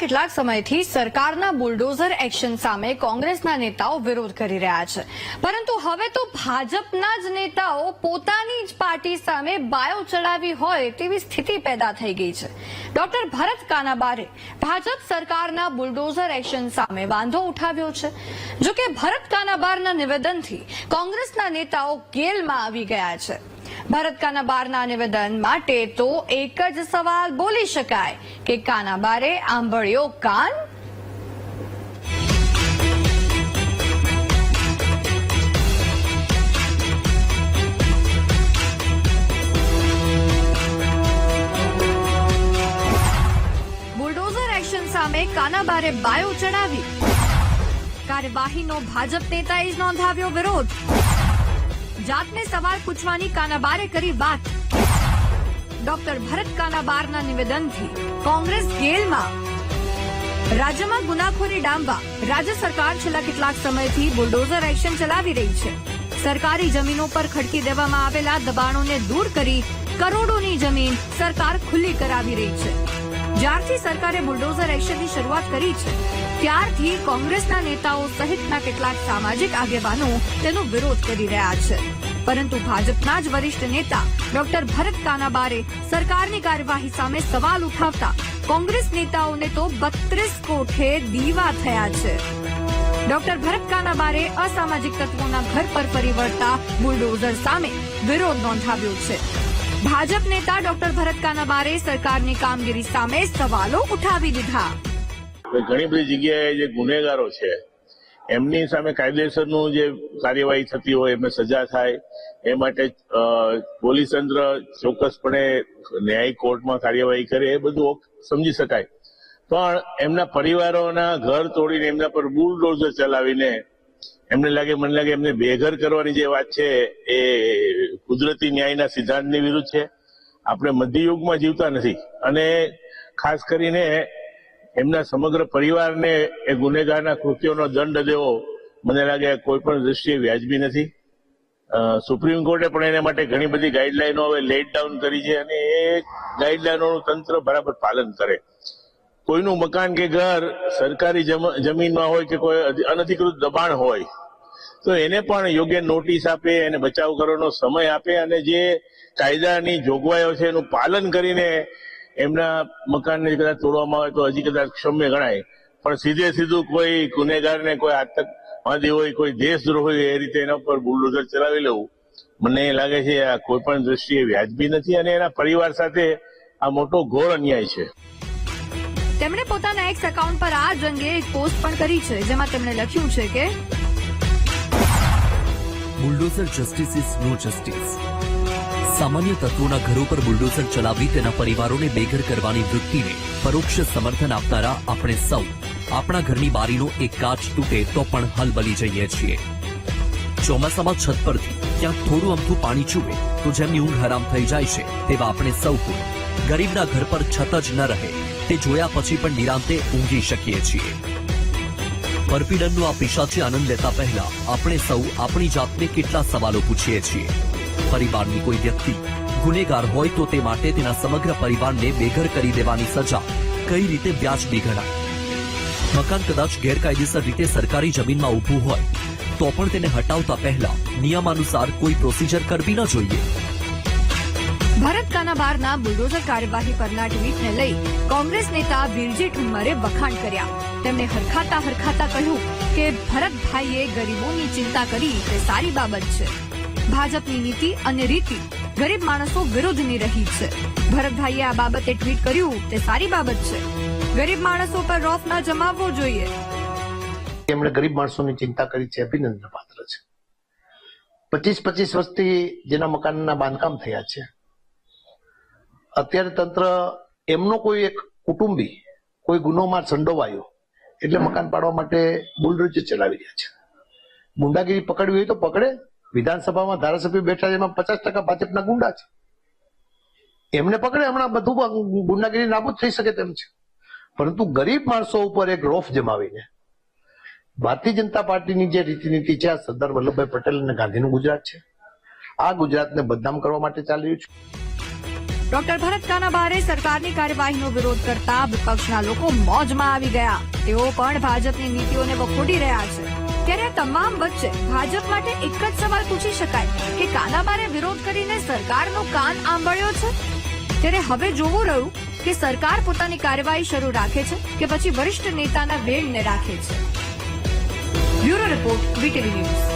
કેટલાક સમયથી સરકારના બુલડોઝર એક્શન સામે કોંગ્રેસના નેતાઓ વિરોધ કરી રહ્યા છે. પરંતુ હવે તો ભાજપના જ નેતાઓ પોતાની જ પાર્ટી સામે બાયો ચડાવી હોય તેવી સ્થિતિ પેદા થઈ ગઈ છે. ડોક્ટર ભરત કાનાબારે ભાજપ સરકારના બુલડોઝર એક્શન સામે વાંધો ઉઠાવ્યો છે. જો કે ભરત કાનાબારના નિવેદનથી કોંગ્રેસના નેતાઓ ગેલમાં આવી ગયા છે. ભરત કાનાબારના નિવેદન માટે તો એક જ સવાલ બોલી શકાય કે કાનાબારે આંભળ્યો કાન? સામે કાનાબારે બાયો ચડાવી. કાર્યવાહીનો ભાજપ નેતાએ જ નોંધાવ્યો વિરોધ. જાતને સવાલ પૂછવાની કાનાબારે કરી વાત. ડોક્ટર ભરત કાનાબારના નિવેદનથી કોંગ્રેસ ગેલમાં રાજ્યમાં ગુનાખોરી ડામવા. રાજ્ય સરકાર છેલ્લા કેટલાક સમયથી બુલડોઝર એક્શન ચલાવી રહી છે. સરકારી જમીનો પર ખડકી દેવામાં આવેલા દબાણોને દૂર કરી કરોડોની જમીન સરકાર ખુલ્લી કરાવી રહી છે. જ્યારથી સરકારે બુલડોઝર એક્શનની શરૂઆત કરી છે. ત્યારથી કોંગ્રેસના નેતાઓ સહિતના કેટલાક સામાજિક આગેવાનો તેનો વિરોધ કરી રહ્યા છે. પરંતુ ભાજપના જ વરિષ્ઠ નેતા ડોક્ટર ભરત કાનાબારે સરકારની કાર્યવાહી સામે સવાલ ઉઠાવતા કોંગ્રેસ નેતાઓને તો બત્રીસ કોઠે દીવા થયા છે. ડોક્ટર ભરત કાનાબારે અસામાજિક તત્વોના ઘર પર ફરી વળતા બુલડોઝર સામે વિરોધ નોંધાવ્યો છે. ભાજપ નેતા ડોક્ટર ભરત કાનાબારે સરકારની કામગીરી સામે સવાલો ઉઠાવી દીધા. ઘણી બધી જગ્યાએ જે ગુનેગારો છે, એમની સામે કાયદેસરનું જે કાર્યવાહી થતી હોય, એમને સજા થાય, એ માટે પોલીસ તંત્ર ચોક્કસપણે ન્યાયિક કોર્ટમાં કાર્યવાહી કરે, એ બધું સમજી શકાય. પણ એમના પરિવારોના ઘર તોડીને, એમના પર બુલડોઝર ચલાવીને, એમને લાગે, મને લાગે એમને બેઘર કરવાની જે વાત છે, એ કુદરતી ન્યાયના સિદ્ધાંતની વિરુદ્ધ છે. આપણે મધ્યયુગમાં જીવતા નથી. અને ખાસ કરીને એમના સમગ્ર પરિવારને એ ગુનેગારના કૃત્યોનો દંડ દેવો મને લાગે કોઈ પણ દ્રષ્ટિએ વ્યાજબી નથી. સુપ્રીમ કોર્ટે પણ એના માટે ઘણી બધી ગાઈડલાઈનો હવે લેટ ડાઉન કરી છે અને એ ગાઈડલાઈનોનું તંત્ર બરાબર પાલન કરે. કોઈનું મકાન કે ઘર સરકારી જમીનમાં હોય કે કોઈ અનધિકૃત દબાણ હોય, તો એને પણ યોગ્ય નોટિસ આપે એને બચાવ કરવાનો સમય આપે અને જે કાયદાની જોગવાઈઓ છે એનું પાલન કરીને એમના મકાનને કદાચ તોડવામાં આવે તો હજી કદાચ ક્ષમ્ય ગણાય. પણ સીધે સીધું કોઈ ગુનેગારને કોઈ આતંકવાદી હોય કોઈ દેશદ્રોહી હોય એ રીતે એના ઉપર બુલડોઝર ચલાવી લેવું. મને લાગે છે આ કોઈ પણ દ્રષ્ટિએ વ્યાજબી નથી અને એના પરિવાર સાથે આ મોટો ઘોર અન્યાય છે. તેમણે પોતાના એક્સ એકાઉન્ટ પર આ જ અંગે એક પોસ્ટ પણ કરી છે જેમાં તેમણે લખ્યું છે કે bulldozer justice is no justice સામાન્ય તત્વોના ઘરો પર બુલડોઝર ચલાવી તેના પરિવારોને બેઘર કરવાની વૃત્તિને પરોક્ષ સમર્થન આપનારા આપણે સૌ. આપણા ઘરની બારીનો એક કાચ તૂટે તો પણ હલબલી જઈએ છીએ. ચોમાસામાં છત પરથી ક્યાંક થોડું અમથું પાણી ચૂવે તો જેમની ઊંઘ હરામ થઈ જાય છે તેવા આપણે સૌ કોઈ. ગરીબના ઘર પર છત જ ન રહે, તે જોયા પછી પણ નિરાંતે ઊંઘી શકીએ છીએ. પરપીડનનો આ પિશાચી આનંદ લેતા પહેલા આપણે સૌ આપણી જાતને કેટલા સવાલો પૂછીએ છીએ. પરિવારની કોઈ વ્યક્તિ ગુનેગાર હોય તો તે માટે તેના સમગ્ર પરિવારને બેઘર કરી દેવાની સજા કઈ રીતે વ્યાજબી ગણાય? મકાન કદાચ ગેરકાયદેસર રીતે સરકારી જમીનમાં ઊભું હોય, તો પણ તેને હટાવતા પહેલા નિયમાનુસાર કોઈ પ્રોસિજર કરવી ન જોઈએ. ભારત કાનાબારના બુલડોઝર કાર્યવાહી પરના ટ્વીટને લઈ કોંગ્રેસ નેતા બિરજી ઠુમ્મરે વખાણ કર્યા. તેમણે હરખાતા હરખાતા કહ્યું કે ભરતભાઈએ ગરીબોની ચિંતા કરી તે સારી બાબત છે. ભાજપની નીતિ અને રીતિ ગરીબ માણસો વિરુદ્ધની રહી છે. ભરતભાઈએ આ બાબતે ટ્વીટ કર્યું, તે સારી બાબત છે. ગરીબ માણસો પર રોફ ના જમાવવો જોઈએ. એમણે ગરીબ માણસોની ચિંતા કરી છે અભિનંદન પાત્ર છે. પચીસ પચીસ વર્ષથી જેના મકાનના બાંધકામ થયા છે. અત્યારે તંત્ર એમનો કોઈ એક કુટુંબી, કોઈ ગુનોમાં સંડોવાયો, એટલે મકાન પાડવા માટે બુલડોઝર ચલાવી રહ્યા છે. ગુંડાગીરી પકડવી હોય તો પકડે વિધાનસભામાં ધારાસભ્ય બેઠા છે, એમાં પચાસ ટકા ભાજપના ગુંડા છે. એમને પકડે, હમણાં બધું ગુંડાગીરી નાબૂદ થઈ શકે તેમ છે. પરંતુ ગરીબ માણસો ઉપર એક રોફ જમાવીને, ભારતીય જનતા પાર્ટીની જે રીતિનીતિ છે, આ સરદાર વલ્લભભાઈ પટેલ અને ગાંધીનું ગુજરાત છે. આ ગુજરાતને બદનામ કરવા માટે ચાલી રહ્યું છે. ડોક્ટર ભરત કાનાબારે સરકારની કાર્યવાહીનો વિરોધ કરતા વિપક્ષના લોકો મોજમાં આવી ગયા. તેઓ પણ ભાજપની નીતિઓને વખોડી રહ્યા છે. ત્યારે આ તમામ વચ્ચે ભાજપ માટે એક જ સવાલ પૂછી શકાય કે કાનાબારે વિરોધ કરીને સરકારનો કાન આંબળ્યો છે? ત્યારે હવે જોવું રહ્યું કે સરકાર પોતાની કાર્યવાહી શરૂ રાખે છે કે પછી વરિષ્ઠ નેતાના વેણને રાખે છે. Bureau report, VTV news.